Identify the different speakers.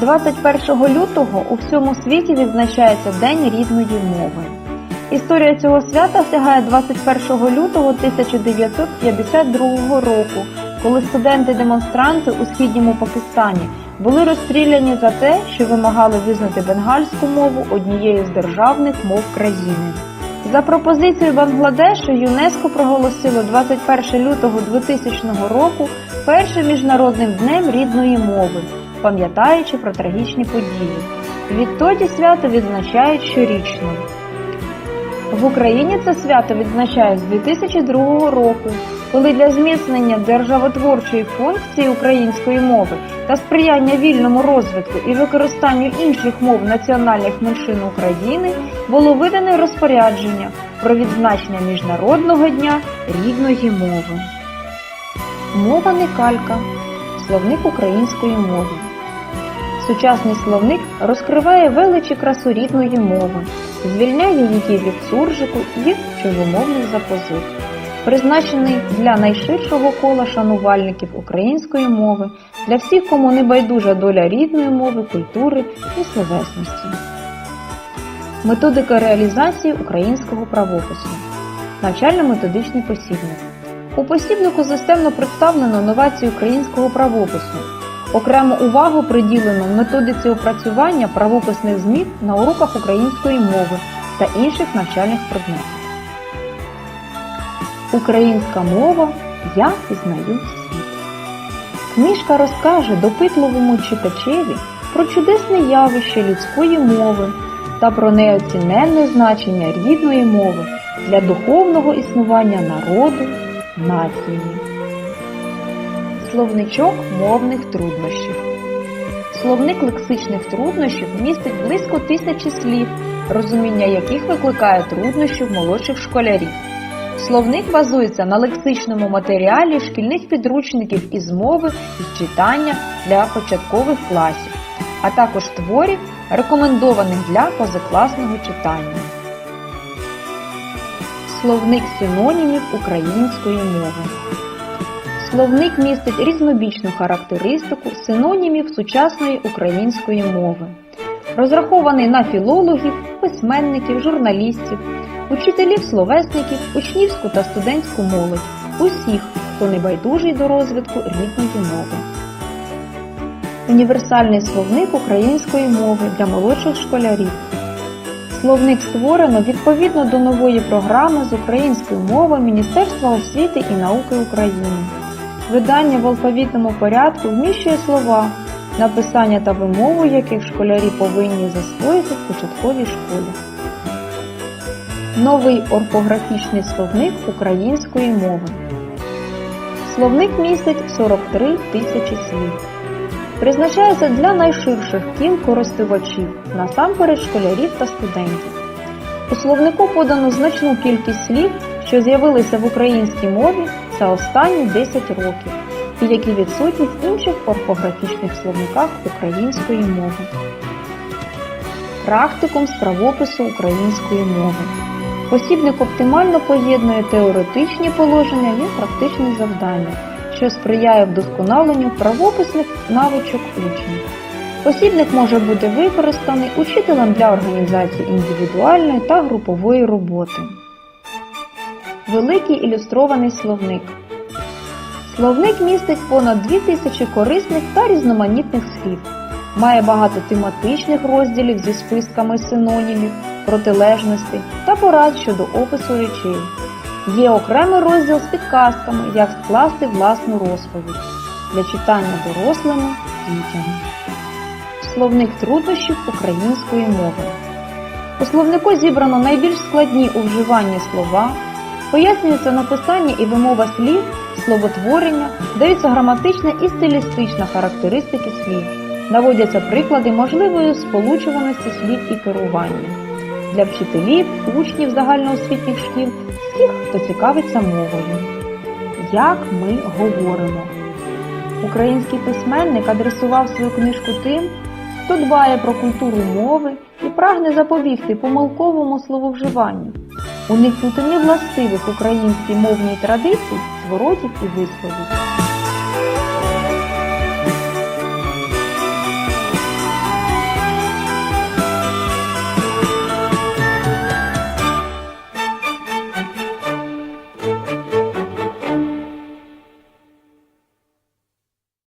Speaker 1: 21 лютого у всьому світі відзначається День рідної мови. Історія цього свята сягає 21 лютого 1952 року, коли студенти-демонстранти у східньому Пакистані були розстріляні за те, що вимагали визнати бенгальську мову однією з державних мов країни. За пропозицією Бангладешу ЮНЕСКО проголосило 21 лютого 2000 року першим міжнародним днем рідної мови, пам'ятаючи про трагічні події. Відтоді свято відзначають щорічно. В Україні це свято відзначають з 2002 року, коли для зміцнення державотворчої функції української мови та сприяння вільному розвитку і використанню інших мов національних меншин України було видане розпорядження про відзначення Міжнародного дня рідної мови. Мова не калька. Словник української мови. Сучасний словник розкриває величі красу рідної мови, звільняє її від суржику і чужомовних запозик. Призначений для найширшого кола шанувальників української мови, для всіх, кому не байдужа доля рідної мови, культури і словесності. Методика реалізації українського правопису. Навчально-методичний посібник. У посібнику системно представлено новації українського правопису. Окрему увагу приділено методиці опрацювання правописних змін на уроках української мови та інших навчальних предметів. Українська мова Я пізнаю світ. Книжка розкаже допитливому читачеві про чудесне явище людської мови та про неоціненне значення рідної мови для духовного існування народу, нації. Словничок мовних труднощів. Словник лексичних труднощів містить близько тисячі слів, розуміння яких викликає труднощі в молодших школярів. Словник базується на лексичному матеріалі шкільних підручників із мови і читання для початкових класів, а також творів, рекомендованих для позакласного читання. Словник синонімів української мови. Словник містить різнобічну характеристику синонімів сучасної української мови. Розрахований на філологів, письменників, журналістів, учителів словесників, учнівську та студентську молодь, усіх, хто не байдужий до розвитку рідної мови. Універсальний словник української мови для молодших школярів. Словник створено відповідно до нової програми з української мови Міністерства освіти і науки України. Видання в алфавітному порядку вміщує слова, написання та вимову яких школярі повинні засвоїти в початковій школі. Новий орфографічний словник української мови. Словник містить 43 тисячі слів. Призначається для найширших кіл користувачів, насамперед школярів та студентів. У словнику подано значну кількість слів, що з'явилися в українській мові за останні 10 років, і які відсутні в інших орфографічних словниках української мови. Практикум з правопису української мови. Посібник оптимально поєднує теоретичні положення і практичні завдання, що сприяє вдосконаленню правописних навичок учнів. Посібник може бути використаний учителем для організації індивідуальної та групової роботи. Великий ілюстрований словник. Словник містить понад 2000 корисних та різноманітних слів. Має багато тематичних розділів зі списками синонімів, протилежностей та порад щодо опису речей. Є окремий розділ з підказками, як скласти власну розповідь для читання дорослими дітям. Словник труднощів української мови. У словнику зібрано найбільш складні у вживанні слова, пояснюється написання і вимова слів, словотворення, даються граматична і стилістична характеристики слів, наводяться приклади можливої сполучуваності слів і керування для вчителів, учнів загальноосвітніх шкіл, всіх, хто цікавиться мовою. Як ми говоримо? Український письменник адресував свою книжку тим, хто дбає про культуру мови і прагне запобігти помилковому слововживанню, уникнути невластивих українській мовній традицій, зворотів і висловів.